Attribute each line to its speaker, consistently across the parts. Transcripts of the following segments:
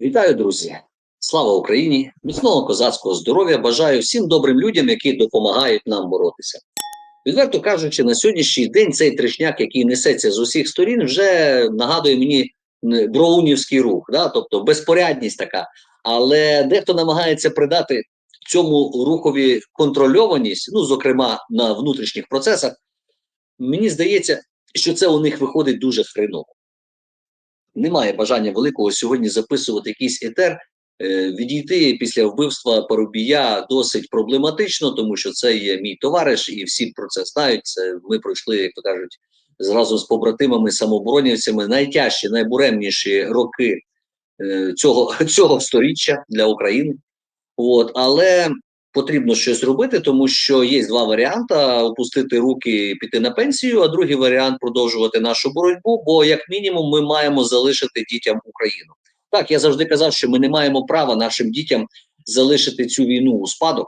Speaker 1: Вітаю, друзі! Слава Україні! Міцного козацького здоров'я! Бажаю всім добрим людям, які допомагають нам боротися. Відверто кажучи, на сьогоднішній день цей трешняк, який несеться з усіх сторін, вже нагадує мені броунівський рух, да? тобто безпорядність така. Але дехто намагається придати цьому рухові контрольованість, ну, зокрема на внутрішніх процесах. Мені здається, що це у них виходить дуже хреново немає бажання великого сьогодні записувати якийсь етер. Е, Відійти після вбивства Парубія досить проблематично, тому що це є мій товариш, і всі про це знають. Це ми пройшли, як то кажуть, зразу з побратимами самооборонівцями найтяжчі, найбуремніші роки е, цього цього сторіччя для України. От, але потрібно щось робити, тому що є два варіанти: опустити руки, і піти на пенсію. А другий варіант продовжувати нашу боротьбу. Бо, як мінімум, ми маємо залишити дітям Україну. Так, я завжди казав, що ми не маємо права нашим дітям залишити цю війну у спадок,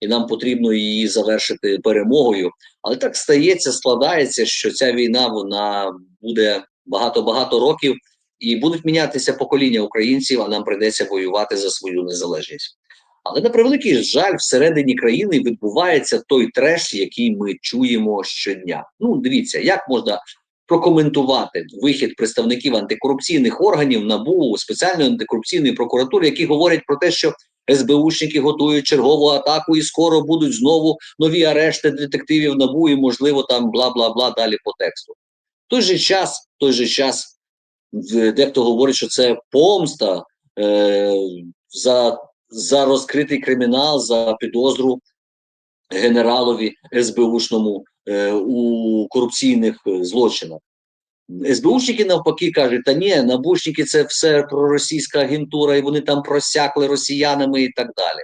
Speaker 1: і нам потрібно її завершити перемогою. Але так стається, складається, що ця війна вона буде багато-багато років, і будуть мінятися покоління українців, а нам прийдеться воювати за свою незалежність. Але на превеликий жаль, всередині країни відбувається той треш, який ми чуємо щодня. Ну, дивіться, як можна прокоментувати вихід представників антикорупційних органів НАБУ, спеціальної антикорупційної прокуратури, які говорять про те, що СБУшники готують чергову атаку, і скоро будуть знову нові арешти детективів НАБУ, і можливо там бла бла бла далі по тексту. В той же час, в той же час, дехто говорить, що це помста е, за за розкритий кримінал, за підозру генералові СБУшному е, у корупційних е, злочинах. СБУшники навпаки кажуть, та ні, набушники це все проросійська агентура, і вони там просякли росіянами і так далі.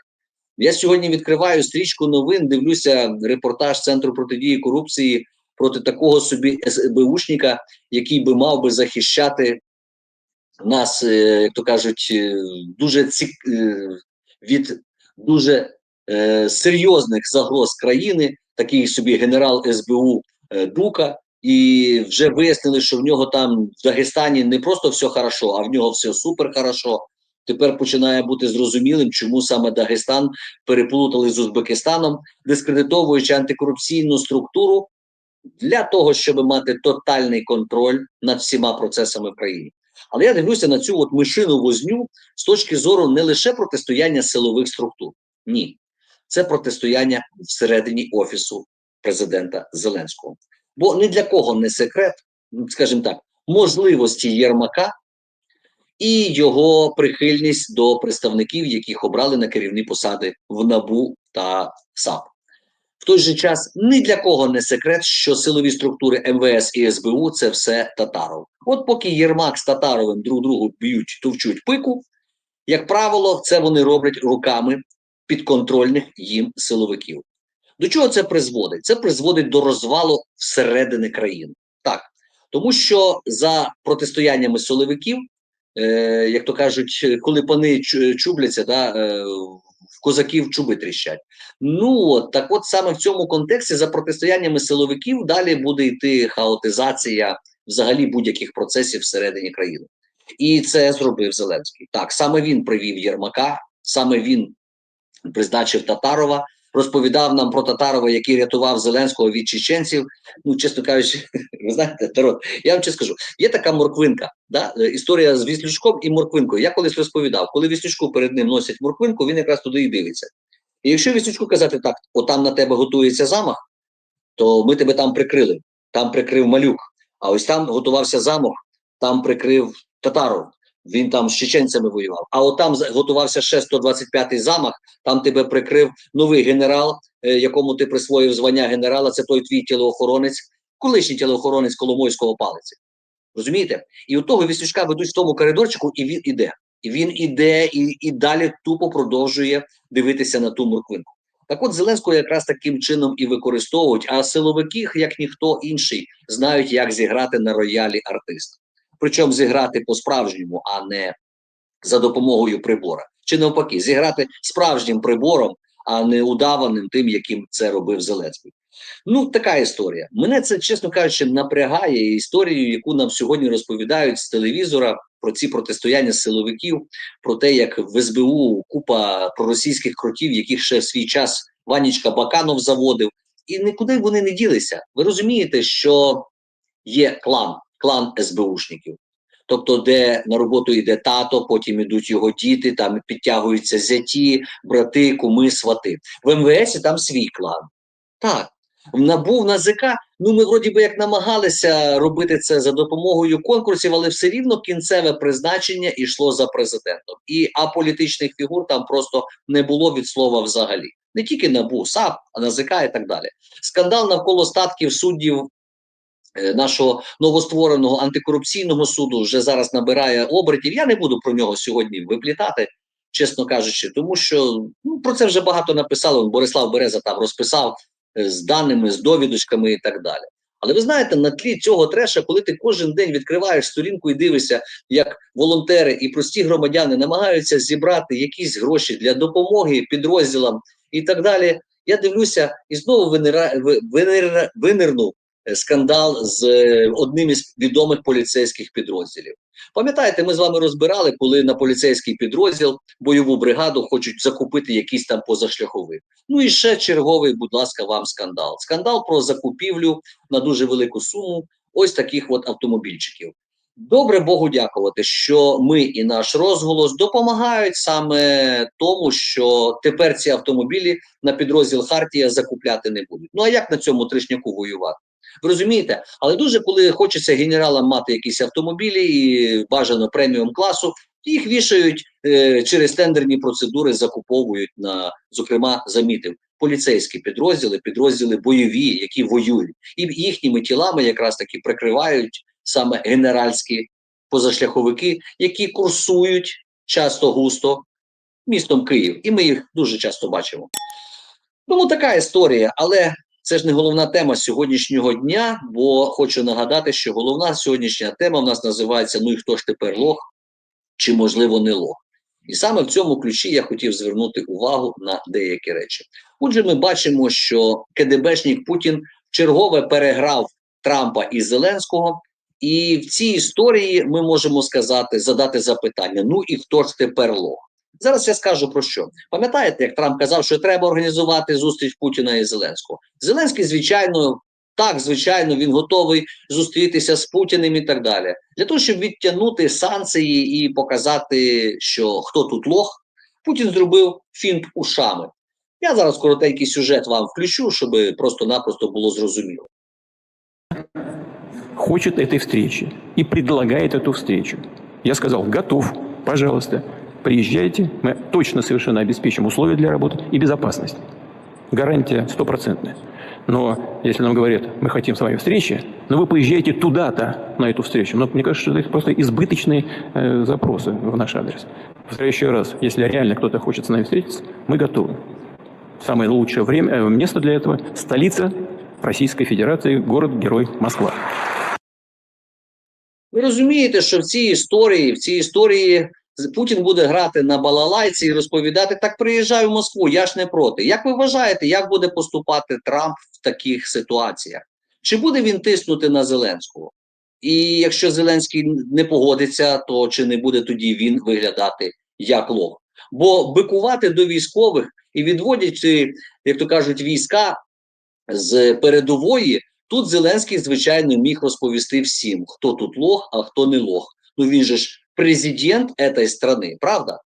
Speaker 1: Я сьогодні відкриваю стрічку новин, дивлюся репортаж Центру протидії корупції проти такого собі СБУшника, який би мав би захищати нас, е, як то кажуть, е, дуже цік... від дуже е, серйозних загроз країни, такий собі генерал СБУ е, Дука, і вже вияснили, що в нього там в Дагестані не просто все хорошо, а в нього все супер хорошо. Тепер починає бути зрозумілим, чому саме Дагестан переплутали з Узбекистаном, дискредитовуючи антикорупційну структуру для того, щоб мати тотальний контроль над всіма процесами в країні. Але я дивлюся на цю от мишину возню з точки зору не лише протистояння силових структур. Ні, це протистояння всередині офісу президента Зеленського. Бо ні для кого не секрет, скажімо так, можливості Єрмака і його прихильність до представників, яких обрали на керівні посади в НАБУ та САП. В той же час ні для кого не секрет, що силові структури МВС і СБУ це все Татаров. От поки Єрмак з Татаровим друг другу б'ють, товчуть пику, як правило, це вони роблять руками підконтрольних їм силовиків. До чого це призводить? Це призводить до розвалу всередини країни. Так, тому що за протистояннями силовиків, е, як то кажуть, коли пани чубляться, да, е, козаків чуби тріщать. Ну от так, от саме в цьому контексті за протистояннями силовиків далі буде йти хаотизація взагалі будь-яких процесів всередині країни. І це зробив Зеленський. Так, саме він привів Єрмака, саме він призначив Татарова, розповідав нам про Татарова, який рятував Зеленського від чеченців. Ну, чесно кажучи, ви знаєте, народ, я вам чесно скажу, є така морквинка, да? історія з Віслючком і морквинкою. Я колись розповідав, коли Віслючку перед ним носять морквинку, він якраз туди і дивиться. І якщо Віслючку казати так, отам на тебе готується замах, то ми тебе там прикрили. Там прикрив малюк. А ось там готувався замок, там прикрив татаров. Він там з чеченцями воював. А от там готувався ще 125-й замах, там тебе прикрив новий генерал, е, якому ти присвоїв звання генерала. Це той твій тілоохоронець, колишній тілоохоронець Коломойського палиці. Розумієте? І от того віслючка ведуть в тому коридорчику, і він іде. І він іде, і, і далі тупо продовжує дивитися на ту морквинку. Так от Зеленського якраз таким чином і використовують, а силовики, як ніхто інший, знають, як зіграти на роялі артиста. Причому зіграти по-справжньому, а не за допомогою прибора. Чи навпаки, зіграти справжнім прибором, а не удаваним тим, яким це робив Зеленський. Ну, така історія. Мене це, чесно кажучи, напрягає історію, яку нам сьогодні розповідають з телевізора про ці протистояння силовиків, про те, як в СБУ купа проросійських кротів, яких ще в свій час Ванічка Баканов заводив, і нікуди вони не ділися. Ви розумієте, що є клан, клан СБУшників. Тобто, де на роботу йде тато, потім ідуть його діти, там підтягуються зяті, брати, куми, свати. В МВС там свій клан. Так, в НАБУ, в НАЗК, ну ми вроді би як намагалися робити це за допомогою конкурсів, але все рівно кінцеве призначення йшло за президентом. І аполітичних фігур там просто не було від слова взагалі. Не тільки НАБУ, САП, НАЗК і так далі. Скандал навколо статків суддів е, нашого новоствореного антикорупційного суду вже зараз набирає обертів. Я не буду про нього сьогодні виплітати, чесно кажучи, тому що ну, про це вже багато написали. Борислав Береза там розписав з даними, з довідочками і так далі. Але ви знаєте, на тлі цього треша, коли ти кожен день відкриваєш сторінку і дивишся, як волонтери і прості громадяни намагаються зібрати якісь гроші для допомоги підрозділам і так далі. Я дивлюся, і знову винира, винир, винирнув е, скандал з е, одним із відомих поліцейських підрозділів. Пам'ятаєте, ми з вами розбирали, коли на поліцейський підрозділ бойову бригаду хочуть закупити якийсь там позашляховик. Ну і ще черговий, будь ласка, вам скандал. Скандал про закупівлю на дуже велику суму ось таких от автомобільчиків. Добре Богу дякувати, що ми і наш розголос допомагають саме тому, що тепер ці автомобілі на підрозділ Хартія закупляти не будуть. Ну а як на цьому тришняку воювати? Ви розумієте? Але дуже коли хочеться генералам мати якісь автомобілі і бажано преміум класу, їх вішають е, через тендерні процедури, закуповують на, зокрема, замітив поліцейські підрозділи, підрозділи бойові, які воюють, і їхніми тілами якраз таки прикривають саме генеральські позашляховики, які курсують часто густо містом Київ, і ми їх дуже часто бачимо. Тому така історія, але це ж не головна тема сьогоднішнього дня, бо хочу нагадати, що головна сьогоднішня тема в нас називається Ну і хто ж тепер лох, чи можливо не лох. І саме в цьому ключі я хотів звернути увагу на деякі речі. Отже, ми бачимо, що КДБшник Путін чергове переграв Трампа і Зеленського, і в цій історії ми можемо сказати, задати запитання: ну і хто ж тепер лох? Зараз я скажу про що. Пам'ятаєте, як Трамп казав, що треба організувати зустріч Путіна і Зеленського? Зеленський, звичайно, так, звичайно, він готовий зустрітися з Путіним і так далі. Для того, щоб відтягнути санкції і показати, що хто тут лох, Путін зробив фінт ушами. Я зараз коротенький сюжет вам включу, щоб просто-напросто було зрозуміло.
Speaker 2: хочет этой встречи и предлагает эту встречу. Я сказал, готов, пожалуйста, приезжайте, мы точно совершенно обеспечим условия для работы и безопасность. Гарантия стопроцентная. Но если нам говорят, мы хотим с вами встречи, но вы поезжаете туда-то на эту встречу. Но мне кажется, что это просто избыточные э, запросы в наш адрес. Повторяю еще раз, если реально кто-то хочет с нами встретиться, мы готовы. Самое лучшее время, э, место для этого – столица Российской Федерации, город-герой Москва.
Speaker 1: Ви розумієте, що в цій історії, в цій історії з- Путін буде грати на балалайці і розповідати: так приїжджай в Москву, я ж не проти. Як ви вважаєте, як буде поступати Трамп в таких ситуаціях? Чи буде він тиснути на Зеленського? І якщо Зеленський не погодиться, то чи не буде тоді він виглядати як лох? Бо бикувати до військових і відводячи, як то кажуть, війська з передової, тут Зеленський, звичайно, міг розповісти всім, хто тут лох, а хто не лох. Ну він же ж президент этой страны, правда?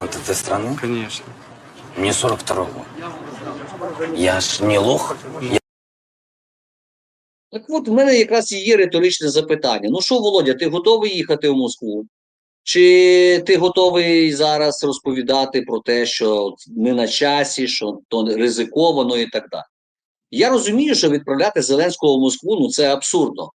Speaker 3: Вот этой страны?
Speaker 4: Конечно.
Speaker 3: Мне 42 год. Я ж не лох. Я
Speaker 1: Так от в мене якраз і є риторичне запитання. Ну що, Володя, ти готовий їхати в Москву? Чи ти готовий зараз розповідати про те, що не на часі, що то ризиковано і так далі? Я розумію, що відправляти Зеленського в Москву ну це абсурдно.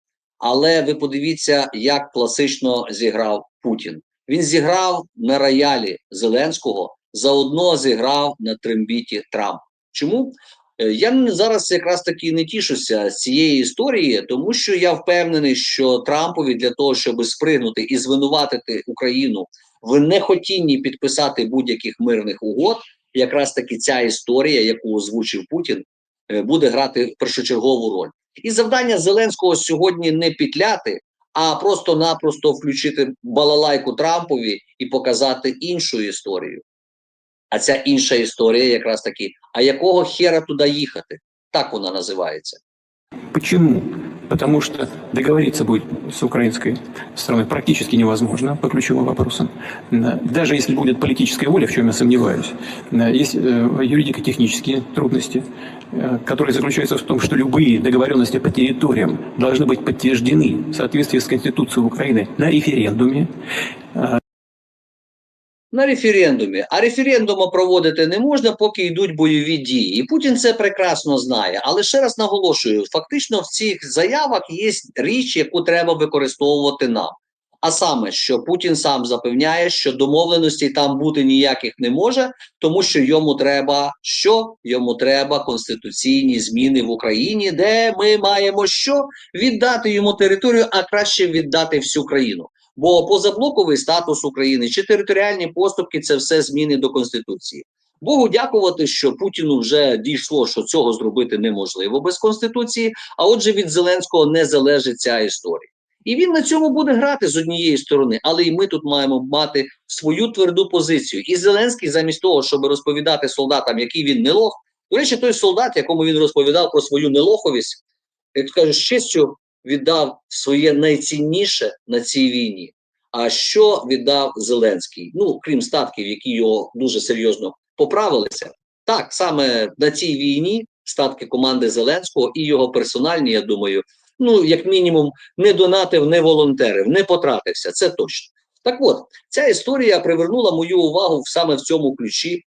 Speaker 1: Але ви подивіться, як класично зіграв Путін. Він зіграв на роялі Зеленського, заодно зіграв на трембіті Трамп. Чому? Е, Я зараз якраз таки не тішуся з цієї історії, тому що я впевнений, що Трампові для того, щоб спригнути і звинуватити Україну в нехотінні підписати будь-яких мирних угод, якраз таки ця історія, яку озвучив Путін, е, буде грати першочергову роль. І завдання Зеленського сьогодні не пітляти, а просто-напросто включити балалайку Трампові і показати іншу історію. А ця інша історія якраз таки, а якого хера туди їхати? Так вона називається.
Speaker 2: Почему? Потому что договориться будет с украинской стороной практически невозможно по ключевым вопросам. Даже если будет политическая воля, в чем я сомневаюсь, есть э, юридико-технические трудности, э, которые заключаются в том, что любые договоренности по территориям должны быть подтверждены в соответствии с Конституцией Украины на референдуме.
Speaker 1: На референдумі. А референдуму проводити не можна, поки йдуть бойові дії. І Путін це прекрасно знає. Але ще раз наголошую: фактично в цих заявах є річ, яку треба використовувати нам. А саме, що Путін сам запевняє, що домовленостей там бути ніяких не може, тому що йому треба що? Йому треба конституційні зміни в Україні, де ми маємо що віддати йому територію, а краще віддати всю країну. Бо позаблоковий статус України чи територіальні поступки це все зміни до конституції. Богу дякувати, що Путіну вже дійшло, що цього зробити неможливо без конституції. А отже, від Зеленського не залежить ця історія. І він на цьому буде грати з однієї сторони, але і ми тут маємо мати свою тверду позицію. І Зеленський, замість того, щоб розповідати солдатам, який він не лох, до речі, той солдат, якому він розповідав про свою нелоховість, як кажуть, з честю віддав своє найцінніше на цій війні. А що віддав Зеленський? Ну, крім статків, які його дуже серйозно поправилися. Так, саме на цій війні статки команди Зеленського і його персональні, я думаю, ну, як мінімум, не донатив, не волонтерив, не потратився. Це точно. Так от, ця історія привернула мою увагу саме в цьому ключі,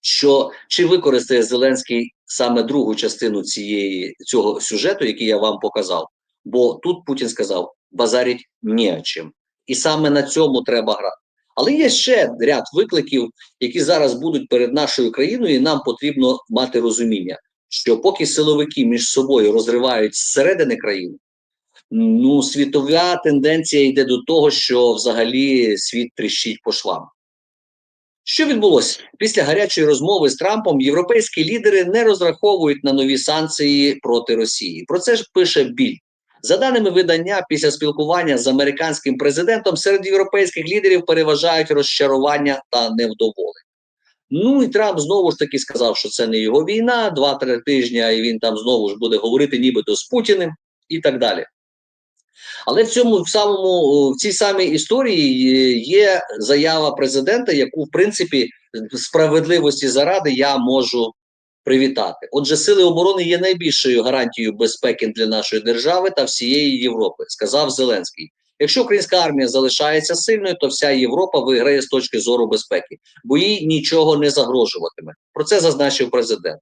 Speaker 1: що чи використає Зеленський саме другу частину цієї цього сюжету, який я вам показав. Бо тут Путін сказав: базарить не о чим. І саме на цьому треба грати. Але є ще ряд викликів, які зараз будуть перед нашою країною, і нам потрібно мати розуміння, що поки силовики між собою розривають зсередини країни, ну світова тенденція йде до того, що взагалі світ тріщить по швам. Що відбулося після гарячої розмови з Трампом? Європейські лідери не розраховують на нові санкції проти Росії. Про це ж пише Біль. За даними видання, після спілкування з американським президентом серед європейських лідерів переважають розчарування та невдоволення. Ну і Трамп знову ж таки сказав, що це не його війна, два-три тижні, і він там знову ж буде говорити, нібито з Путіним і так далі. Але в цьому в самому в цій самій історії е, є заява президента, яку в принципі справедливості заради я можу привітати. Отже, сили оборони є найбільшою гарантією безпеки для нашої держави та всієї Європи, сказав Зеленський. Якщо українська армія залишається сильною, то вся Європа виграє з точки зору безпеки, бо їй нічого не загрожуватиме. Про це зазначив президент.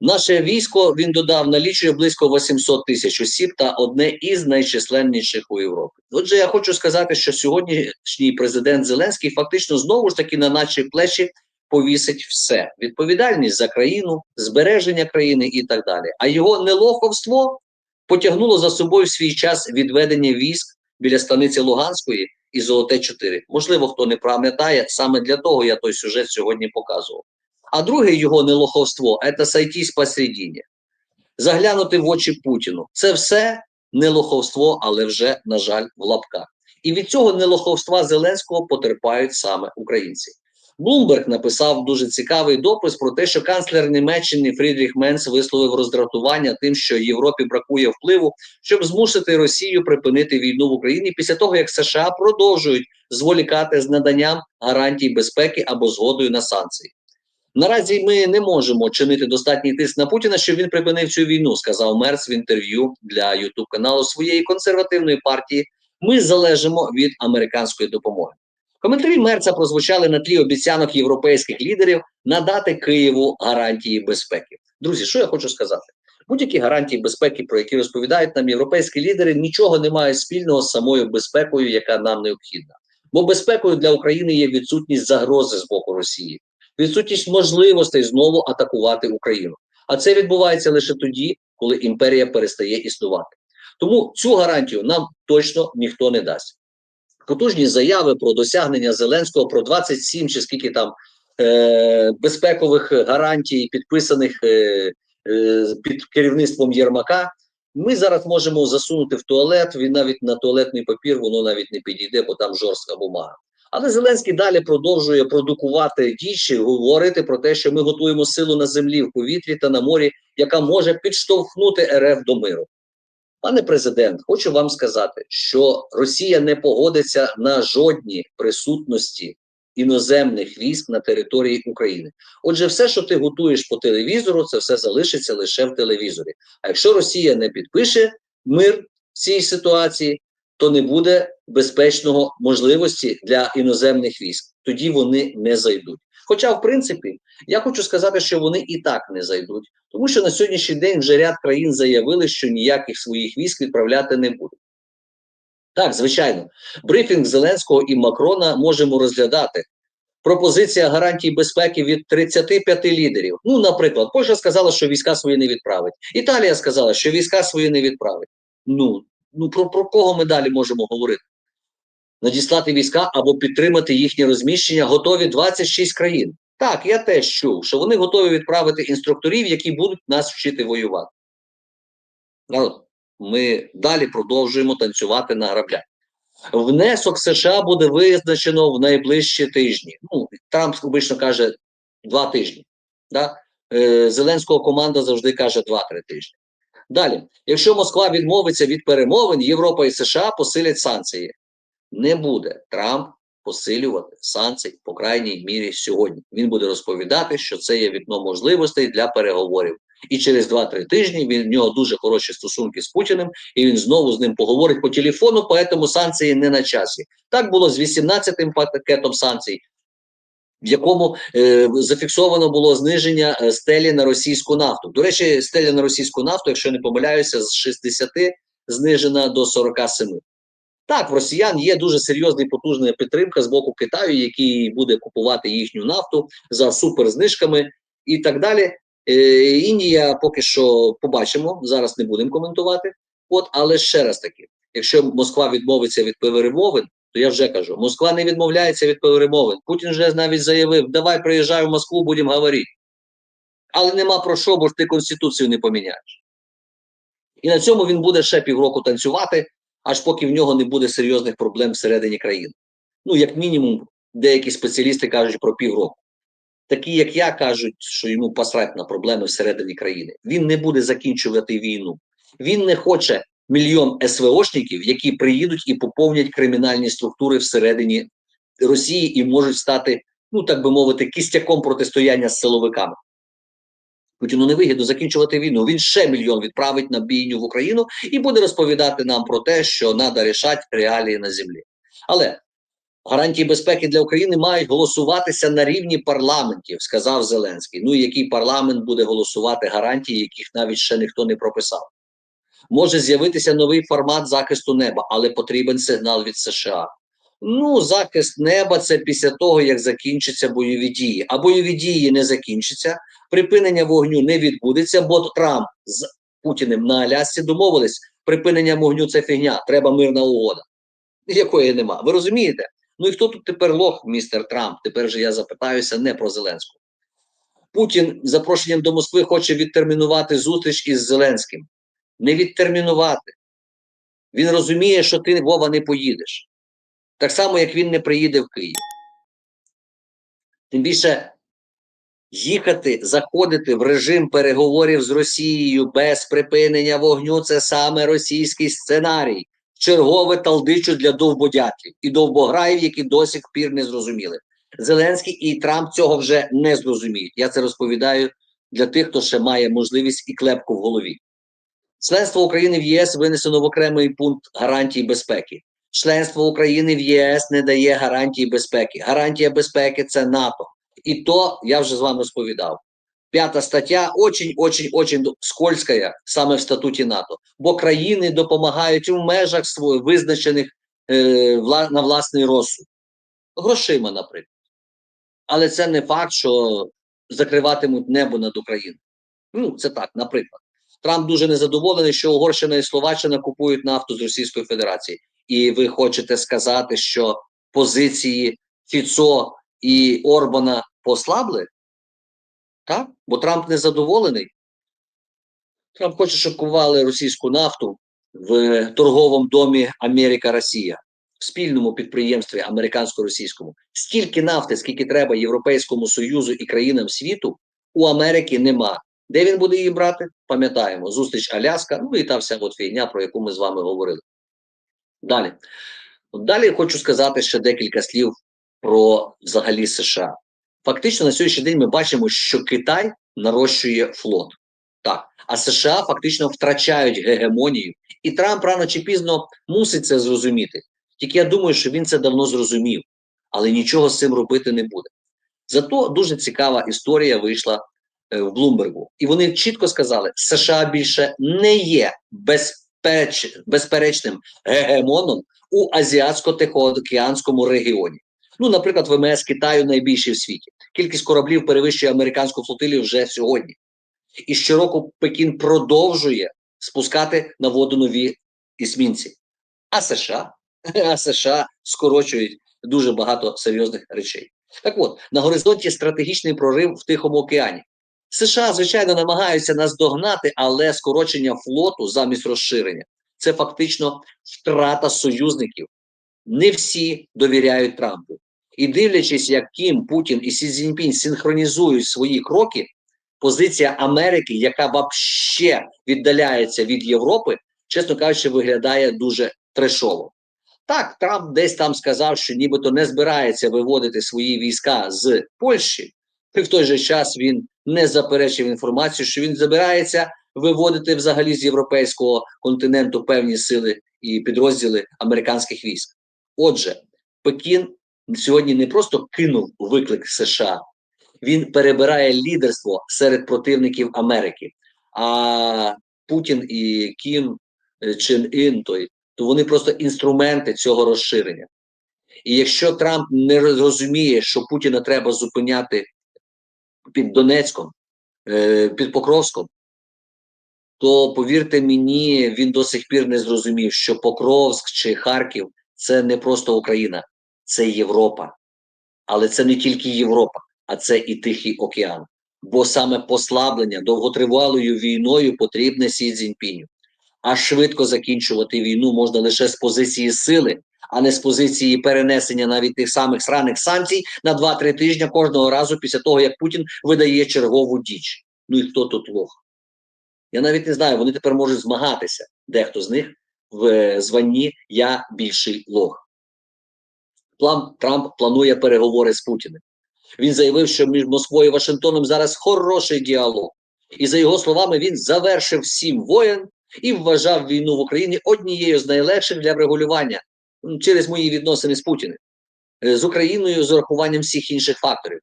Speaker 1: Наше військо він додав налічує близько 800 тисяч осіб та одне із найчисленніших у Європі. Отже, я хочу сказати, що сьогоднішній президент Зеленський фактично знову ж таки на наші плечі повісить все: відповідальність за країну, збереження країни і так далі. А його нелоховство потягнуло за собою в свій час відведення військ біля станиці Луганської і Золоте 4. Можливо, хто не пам'ятає, саме для того я той сюжет сьогодні показував. А друге його нелоховство це сойтись посередині. Заглянути в очі Путіну. Це все нелоховство, але вже, на жаль, в лапках. І від цього нелоховства Зеленського потерпають саме українці. Блумберг написав дуже цікавий допис про те, що канцлер Німеччини Фрідріх Менц висловив роздратування тим, що Європі бракує впливу, щоб змусити Росію припинити війну в Україні після того, як США продовжують зволікати з наданням гарантій безпеки або згодою на санкції. Наразі ми не можемо чинити достатній тиск на Путіна, щоб він припинив цю війну, сказав Мерц в інтерв'ю для Ютуб каналу своєї консервативної партії. Ми залежимо від американської допомоги. Коментарі Мерца прозвучали на тлі обіцянок європейських лідерів надати Києву гарантії безпеки. Друзі, що я хочу сказати? Будь-які гарантії безпеки, про які розповідають нам європейські лідери, нічого не мають спільного з самою безпекою, яка нам необхідна. Бо безпекою для України є відсутність загрози з боку Росії, відсутність можливостей знову атакувати Україну. А це відбувається лише тоді, коли імперія перестає існувати. Тому цю гарантію нам точно ніхто не дасть. Потужні заяви про досягнення Зеленського про 27 чи скільки там е, безпекових гарантій, підписаних е, е, під керівництвом Єрмака. Ми зараз можемо засунути в туалет, він навіть на туалетний папір воно навіть не підійде, бо там жорстка бумага. Але Зеленський далі продовжує продукувати дічі, говорити про те, що ми готуємо силу на землі, в повітрі та на морі, яка може підштовхнути РФ до миру. Пане президент, хочу вам сказати, що Росія не погодиться на жодні присутності іноземних військ на території України. Отже, все, що ти готуєш по телевізору, це все залишиться лише в телевізорі. А якщо Росія не підпише мир в цій ситуації, то не буде безпечного можливості для іноземних військ. Тоді вони не зайдуть. Хоча, в принципі, я хочу сказати, що вони і так не зайдуть, тому що на сьогоднішній день вже ряд країн заявили, що ніяких своїх військ відправляти не будуть. Так, звичайно, брифінг Зеленського і Макрона можемо розглядати. Пропозиція гарантій безпеки від 35 лідерів. Ну, наприклад, Польща сказала, що війська свої не відправить. Італія сказала, що війська свої не відправить. Ну, ну про, про кого ми далі можемо говорити? Надіслати війська або підтримати їхнє розміщення готові 26 країн. Так, я теж чув, що вони готові відправити інструкторів, які будуть нас вчити воювати. Ми далі продовжуємо танцювати на граблях. Внесок США буде визначено в найближчі тижні. Ну, Трамп обично каже два тижні. Да? Е, Зеленського команда завжди каже 2-3 тижні. Далі, якщо Москва відмовиться від перемовин, Європа і США посилять санкції. Не буде Трамп посилювати санкції, по крайній мірі сьогодні. Він буде розповідати, що це є вікно можливостей для переговорів. І через 2-3 тижні він в нього дуже хороші стосунки з Путіним, і він знову з ним поговорить по телефону, поэтому санкції не на часі. Так було з 18-м пакетом санкцій, в якому е, зафіксовано було зниження е, стелі на російську нафту. До речі, стеля на російську нафту, якщо не помиляюся, з 60 знижена до 47. Так, в росіян є дуже серйозна і потужна підтримка з боку Китаю, який буде купувати їхню нафту за суперзнижками і так далі. Е, Індія поки що побачимо, зараз не будемо коментувати. От, але ще раз таки, якщо Москва відмовиться від перемовин, то я вже кажу, Москва не відмовляється від перемовин. Путін вже навіть заявив: давай приїжджай в Москву, будемо говорити. Але нема про що, бо ж ти конституцію не поміняєш. І на цьому він буде ще півроку танцювати, аж поки в нього не буде серйозних проблем всередині країни. Ну, як мінімум, деякі спеціалісти кажуть про півроку. Такі, як я, кажуть, що йому посрать на проблеми всередині країни. Він не буде закінчувати війну. Він не хоче мільйон СВОшників, які приїдуть і поповнять кримінальні структури всередині Росії і можуть стати, ну так би мовити, кістяком протистояння з силовиками. Путіну не вигідно закінчувати війну. Він ще мільйон відправить на бійню в Україну і буде розповідати нам про те, що треба рішати реалії на землі. Але гарантії безпеки для України мають голосуватися на рівні парламентів, сказав Зеленський. Ну і який парламент буде голосувати гарантії, яких навіть ще ніхто не прописав. Може з'явитися новий формат захисту неба, але потрібен сигнал від США. Ну, захист неба це після того, як закінчаться бойові дії. А бойові дії не закінчаться, припинення вогню не відбудеться, бо Трамп з Путіним на Алясці домовились, припинення вогню це фігня, треба мирна угода. Якої нема. Ви розумієте? Ну і хто тут тепер лох, містер Трамп? Тепер же я запитаюся не про Зеленського. Путін запрошенням до Москви хоче відтермінувати зустріч із Зеленським. Не відтермінувати. Він розуміє, що ти, Вова, не поїдеш. Так само, як він не приїде в Київ. Тим більше їхати, заходити в режим переговорів з Росією без припинення вогню це саме російський сценарій. Чергове талдичу для довбодятлів і довбограїв, які до сих пір не зрозуміли. Зеленський і Трамп цього вже не зрозуміють. Я це розповідаю для тих, хто ще має можливість і клепку в голові. Членство України в ЄС винесено в окремий пункт гарантій безпеки. Членство України в ЄС не дає гарантії безпеки. Гарантія безпеки це НАТО. І то я вже з вами розповідав. П'ята стаття очень-очень-очень скользкая саме в статуті НАТО, бо країни допомагають у межах своїх визначених е, вла, на власний розсуд. Грошима, наприклад. Але це не факт, що закриватимуть небо над Україною. Ну, це так, наприклад. Трамп дуже незадоволений, що Угорщина і Словаччина купують нафту з Російської Федерації. І ви хочете сказати, що позиції Фіцо і Орбана послабли? Так? Бо Трамп незадоволений. Трамп хоче, щоб кували російську нафту в торговому домі Америка-Росія в спільному підприємстві американсько-російському. Стільки нафти, скільки треба Європейському Союзу і країнам світу, у Америки нема. Де він буде її брати? Пам'ятаємо, зустріч Аляска, ну і та вся от фігня, про яку ми з вами говорили. Далі. Далі хочу сказати ще декілька слів про взагалі США. Фактично на сьогоднішній день ми бачимо, що Китай нарощує флот. Так, а США фактично втрачають гегемонію, і Трамп рано чи пізно мусить це зрозуміти. Тільки я думаю, що він це давно зрозумів, але нічого з цим робити не буде. Зато дуже цікава історія вийшла е, в Блумбергу, і вони чітко сказали: США більше не є безпеч, безперечним гегемоном у азіатсько-тихоокеанському регіоні. Ну, наприклад, ВМС Китаю найбільший в світі. Кількість кораблів перевищує американську флотилію вже сьогодні. І щороку Пекін продовжує спускати на воду нові ісмінці. А США, а США скорочують дуже багато серйозних речей. Так от, на горизонті стратегічний прорив в Тихому океані. США, звичайно, намагаються нас догнати, але скорочення флоту замість розширення це фактично втрата союзників. Не всі довіряють Трампу. І дивлячись, як Кім, Путін і Сі Цзіньпінь синхронізують свої кроки, позиція Америки, яка вообще віддаляється від Європи, чесно кажучи, виглядає дуже трешово. Так, Трамп десь там сказав, що нібито не збирається виводити свої війська з Польщі, і в той же час він не заперечив інформацію, що він збирається виводити взагалі з європейського континенту певні сили і підрозділи американських військ. Отже, Пекін сьогодні не просто кинув виклик США, він перебирає лідерство серед противників Америки. А Путін і Кім е, Чен Ін, той, то вони просто інструменти цього розширення. І якщо Трамп не розуміє, що Путіна треба зупиняти під Донецьком, е, під Покровськом, то повірте мені, він до сих пір не зрозумів, що Покровськ чи Харків це не просто Україна, це Європа. Але це не тільки Європа, а це і Тихий океан. Бо саме послаблення довготривалою війною потрібне Сі Цзіньпіню. А швидко закінчувати війну можна лише з позиції сили, а не з позиції перенесення навіть тих самих сраних санкцій на 2-3 тижні кожного разу після того, як Путін видає чергову діч. Ну і хто тут лох? Я навіть не знаю, вони тепер можуть змагатися, дехто з них в е, званні Я більший лох. План Трамп планує переговори з Путіним. Він заявив, що між Москвою і Вашингтоном зараз хороший діалог. І за його словами, він завершив сім воєн і вважав війну в Україні однією з найлегших для врегулювання через мої відносини з Путіним, Е, з Україною з урахуванням всіх інших факторів.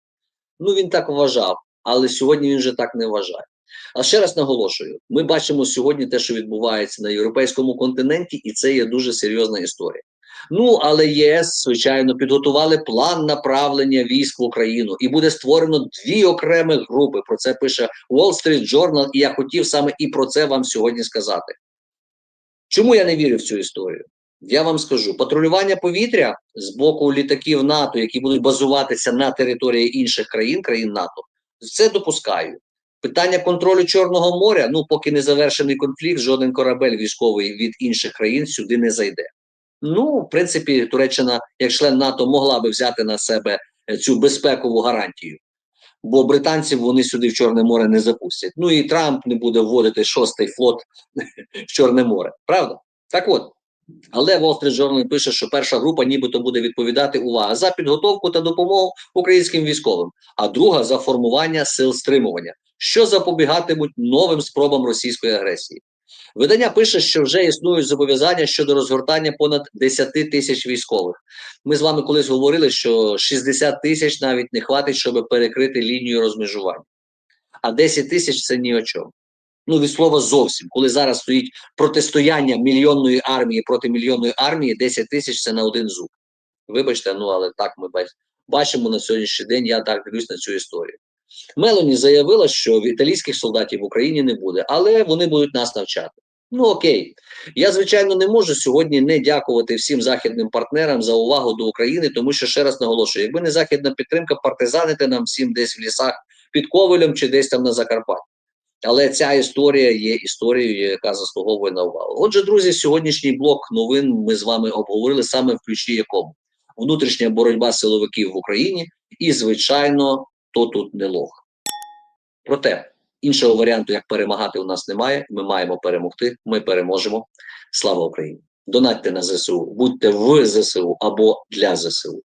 Speaker 1: Ну він так вважав, але сьогодні він вже так не вважає. А ще раз наголошую: ми бачимо сьогодні те, що відбувається на європейському континенті, і це є дуже серйозна історія. Ну але ЄС, звичайно, підготували план направлення військ в Україну, і буде створено дві окремі групи. Про це пише Wall Street Journal, і я хотів саме і про це вам сьогодні сказати. Чому я не вірю в цю історію? Я вам скажу: патрулювання повітря з боку літаків НАТО, які будуть базуватися на території інших країн, країн НАТО, це допускаю. Питання контролю Чорного моря, ну поки не завершений конфлікт, жоден корабель військовий від інших країн сюди не зайде. Ну, в принципі, Туреччина, як член НАТО, могла би взяти на себе е, цю безпекову гарантію, бо британців вони сюди в Чорне море не запустять. Ну і Трамп не буде вводити шостий флот в Чорне море. Правда? Так от. Але Wall Street Journal пише, що перша група нібито буде відповідати увага за підготовку та допомогу українським військовим, а друга за формування сил стримування, що запобігатимуть новим спробам російської агресії. Видання пише, що вже існують зобов'язання щодо розгортання понад 10 тисяч військових. Ми з вами колись говорили, що 60 тисяч навіть не хватить, щоб перекрити лінію розмежування. А 10 тисяч це ні о чому. Ну, від слова зовсім. Коли зараз стоїть протистояння мільйонної армії проти мільйонної армії, 10 тисяч це на один зуб. Вибачте, ну але так ми бачимо на сьогоднішній день. Я так дивлюсь на цю історію. Мелоні заявила, що італійських солдатів в Україні не буде, але вони будуть нас навчати. Ну окей, я звичайно не можу сьогодні не дякувати всім західним партнерам за увагу до України, тому що ще раз наголошую, якби не західна підтримка, партизанити нам всім десь в лісах під Ковелем чи десь там на Закарпатті. Але ця історія є історією, яка заслуговує на увагу. Отже, друзі, сьогоднішній блок новин ми з вами обговорили саме в ключі якому внутрішня боротьба силовиків в Україні, і, звичайно, то тут не лох. Проте іншого варіанту, як перемагати, у нас немає. Ми маємо перемогти. Ми переможемо. Слава Україні! Донатьте на ЗСУ, будьте в ЗСУ або для ЗСУ.